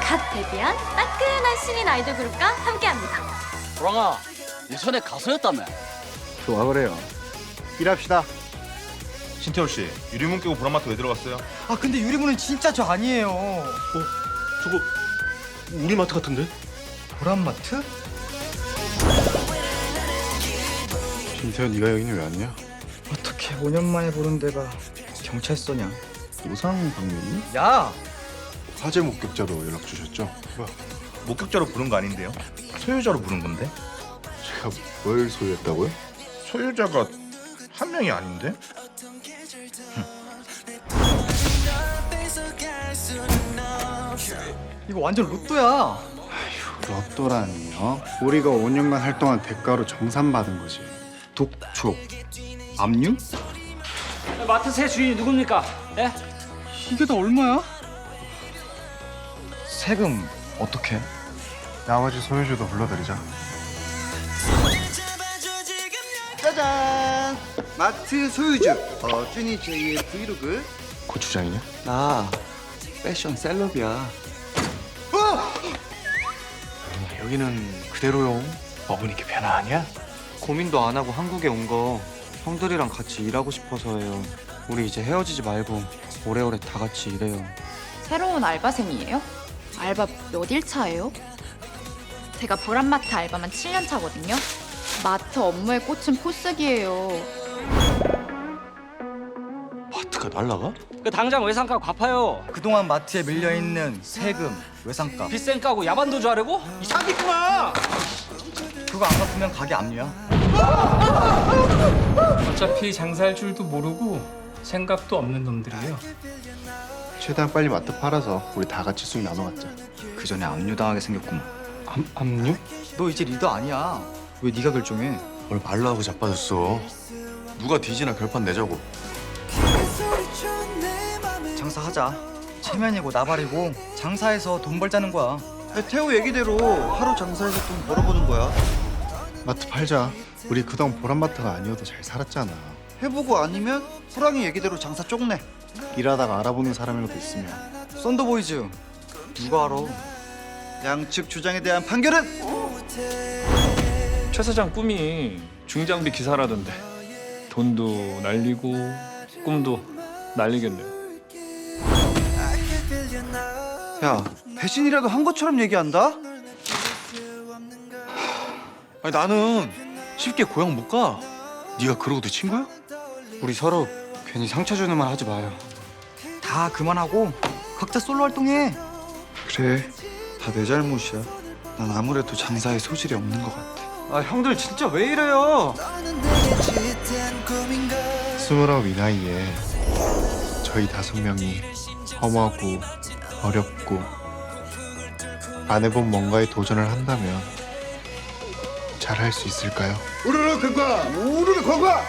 갓 데뷔한 따끈한 신인 아이돌 그룹과 함께합니다. 호랑아 예전에 가수였다며 좋아 그래요. 일합시다. 신태호 씨, 유리문 깨고 보라마트 왜 들어갔어요? 아 근데 유리문은 진짜 저 아니에요. 저거 우리 마트 같은데? 보람마트? 김태현 네가 여기는 왜 왔냐? 어떻게 5년 만에 보는 데가 경찰서냐? 우상 방면이? 야! 화재 목격자로 연락 주셨죠? 뭐야? 목격자로 부른 거 아닌데요? 소유자로 부른 건데? 제가 뭘 소유했다고요? 소유자가 한 명이 아닌데? 이거 완전 로또야. 로또라니 어? 우리가 5년간 활동한 대가로 정산받은 거지. 독초. 압류? 마트 새 주인이 누굽니까? 예? 이게 다 얼마야? 세금 어떻게? 나머지 소유주도 불러드리자. 짜잔! 마트 소유주 어준이 제이의 브이로그 고추장이냐? 나 패션 셀럽이야 여기는 그대로용. 먹으니까 편하냐? 고민도 안 하고 한국에 온 거 형들이랑 같이 일하고 싶어서예요. 우리 이제 헤어지지 말고 오래오래 다 같이 일해요. 새로운 알바생이에요? 알바 몇 일 차예요? 제가 보람마트 알바만 7년 차거든요. 마트 업무에 꽂힌 포스기예요. 마트가 날라가? 그 당장 외상가 갚아요 그동안 마트에 밀려 있는 세금, 외상값 비싼 까고 야반도 주 하려고? 이 사기꾼아 그거 안 갚으면 가게 압류야. 어차피 장사할 줄도 모르고 생각도 없는 놈들이에요. 최대한 빨리 마트 팔아서 우리 다 같이 수익 나눠 갖자. 그 전에 압류당하게 생겼구만. 암, 압류? 너 이제 리더 아니야. 왜 네가 결정해? 뭘 말로 하고 자빠졌어. 누가 뒤지나 결판 내자고. 장사하자. 체면이고 나발이고 장사해서 돈 벌자는 거야. 태호 얘기대로 하루 장사해서 돈 벌어보는 거야 마트 팔자. 우리 그동안 보람마트가 아니어도 잘 살았잖아. 해보고 아니면 호랑이 얘기대로 장사 쪽내 일하다가 알아보는 사람이라도 있으면 썬더보이즈 누가 알아? 양측 주장에 대한 판결은 최 사장 꿈이 중장비 기사라던데 돈도 날리고 꿈도 날리겠네요. 야 배신이라도 한 것처럼 얘기한다? 아니 나는 쉽게 고향 못 가. 네가 그러고 도 친구야? 우리 서로 괜히 상처 주는 말 하지 마요. 다 그만하고 각자 솔로 활동해. 그래 다 내 잘못이야 난 아무래도 장사에 소질이 없는 것 같아 아 형들 진짜 왜 이래요? 스물아홉 이 나이에 저희 다섯 명이 험하고 어렵고 안 해본 뭔가에 도전을 한다면 잘할 수 있을까요? 우르르 건강 우르르 건강